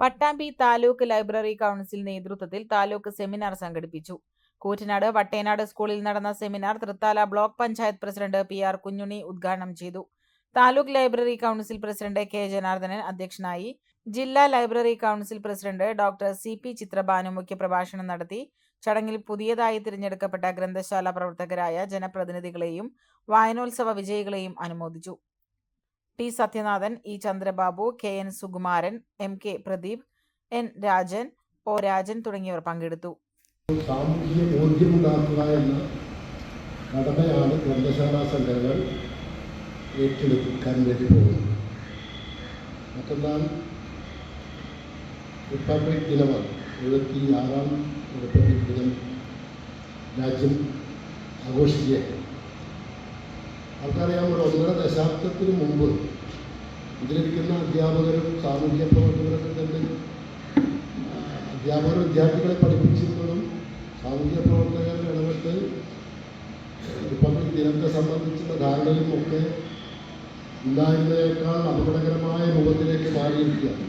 Pattambi taluk library council നേതൃത്വത്തിൽ taluk seminar സംഘടിപ്പിച്ചു. കൂറ്റനാട് വട്ടേനാട് സ്കൂളിൽ നടന്ന seminar Thrithala block panchayat president P R Kunjunni ഉദ്ഘാടനം ചെയ്തു. Taluk library council president K Janardanan അധ്യക്ഷനായി ജില്ലാ library council president doctor C P Chitrabhanu മുഖ്യപ്രഭാഷണം നടത്തി. ചടങ്ങിൽ പുതിയതായി തിരഞ്ഞെടുക്കപ്പെട്ട ഗ്രന്ഥശാല പ്രവർത്തകരായ ജനപ്രതിനിധികളെയും വായനോത്സവ വിജയികളെയും അനുമോദിച്ചു. T Sathyanathan E Chandrababu K N Sukumaran M K Pradeep N Rajan O Rajan തുടങ്ങിയവർ പങ്കെടുത്തു. എന്ന റിപ്പബ്ലിക് ദിനമാണ് എഴുപത്തി ആറാം റിപ്പബ്ലിക് ദിനം രാജ്യം ആഘോഷിക്കുകയാണ്. ആൾക്കറിയാം ഒരു ഒന്നര ദശാബ്ദത്തിന് മുമ്പ് ഇതിലിരിക്കുന്ന അധ്യാപകരും സാമൂഹ്യ പ്രവർത്തകരൊക്കെ തന്നെ അധ്യാപകർ വിദ്യാർത്ഥികളെ പഠിപ്പിച്ചിരുന്നതും സാമൂഹ്യ പ്രവർത്തകർ ഇടപെട്ട് റിപ്പബ്ലിക് ദിനത്തെ സംബന്ധിച്ചുള്ള ധാരണയും ഒക്കെ ഉണ്ടായിരുന്നതിനേക്കാൾ അപകടകരമായ രൂപത്തിലേക്ക് മാറിയിരിക്കുകയാണ്.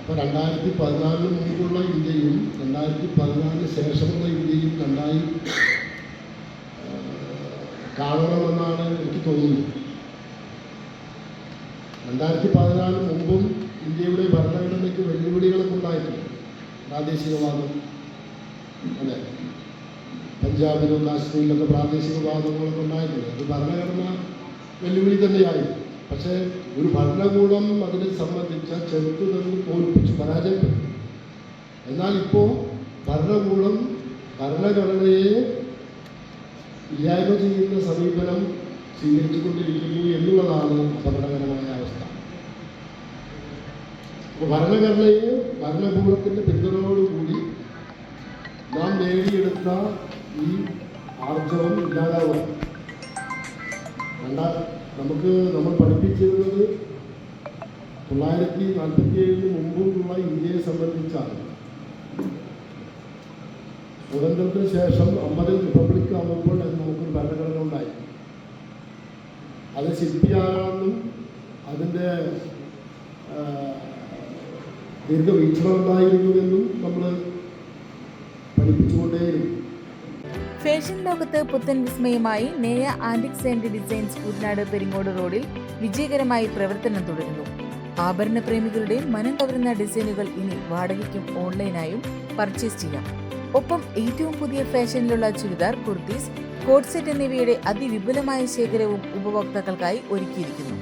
അപ്പോൾ രണ്ടായിരത്തി പതിനാലിന് മുമ്പുള്ള ഇന്ത്യയും രണ്ടായിരത്തി പതിനാലിന് ശേഷമുള്ള ഇന്ത്യയും രണ്ടായി കാണണമെന്നാണ് എനിക്ക് തോന്നുന്നത്. രണ്ടായിരത്തി പതിനാല് മുമ്പും ഇന്ത്യയുടെ ഭരണഘടനയ്ക്ക് വെല്ലുവിളികളൊക്കെ ഉണ്ടായിട്ടുണ്ട്. പ്രാദേശികവാദം അല്ലെ? പഞ്ചാബിലും കാശ്മീരിലൊക്കെ പ്രാദേശികവാദങ്ങളൊക്കെ ഉണ്ടായിട്ടുണ്ട്. അത് ഭരണഘടന വെല്ലുവിളി തന്നെയായിരുന്നു പക്ഷേ ഒരു ഭരണകൂടം അതിനെ സംബന്ധിച്ച ചെറുത്തു നിന്ന് തോൽപ്പിച്ച് പരാജയപ്പെട്ടു. എന്നാൽ ഇപ്പോൾ ഭരണകൂടം ഭരണഘടനയെ ഇല്ലായ്മ ചെയ്യുന്ന സമീപനം സ്വീകരിച്ചുകൊണ്ടിരിക്കുന്നു എന്നുള്ളതാണ് അപകടകരമായ അവസ്ഥ. ഭരണഘടനയെ ഭരണകൂടത്തിന്റെ പിന്തുണയോടുകൂടി നാം നേടിയെടുത്ത ഈ ആർജവം ഇല്ലാതാവുക. രണ്ടാ നമുക്ക് നമ്മൾ പഠിപ്പിച്ചിരുന്നത് തൊള്ളായിരത്തി നാൽപ്പത്തി ഏഴിന് മുമ്പുള്ള ഇന്ത്യയെ സംബന്ധിച്ചാണ്. സ്വാതന്ത്ര്യത്തിന് ശേഷം അമ്പതിൽ റിപ്പബ്ലിക് ആകുമ്പോൾ അത് നമുക്കൊരു ഭരണഘടന ഉണ്ടായി. അത് ശില്പിയാണെന്നും അതിന്റെ ദീർഘവീക്ഷണം ഉണ്ടായിരുന്നുവെന്നും നമ്മൾ പഠിപ്പിച്ചുകൊണ്ടേയിരുന്നു. ഫാഷൻ ലോകത്ത് പുത്തൻ വിസ്മയമായി Neya antiques and designs Koottanad Peringode റോഡിൽ വിജയകരമായി പ്രവർത്തനം തുടരുന്നു. ആഭരണ പ്രേമികളുടെ മനം കവരുന്ന ഡിസൈനുകൾ ഇനി വാടകയ്ക്കും ഓൺലൈനായും പർച്ചേസ് ചെയ്യാം. ഒപ്പം ഏറ്റവും പുതിയ ഫാഷനിലുള്ള ചുരിദാർ കുർത്തീസ് കോട്ട് സെറ്റ് എന്നിവയുടെ അതിവിപുലമായ ശേഖരവും ഉപഭോക്താക്കൾക്കായി ഒരുക്കിയിരിക്കുന്നു.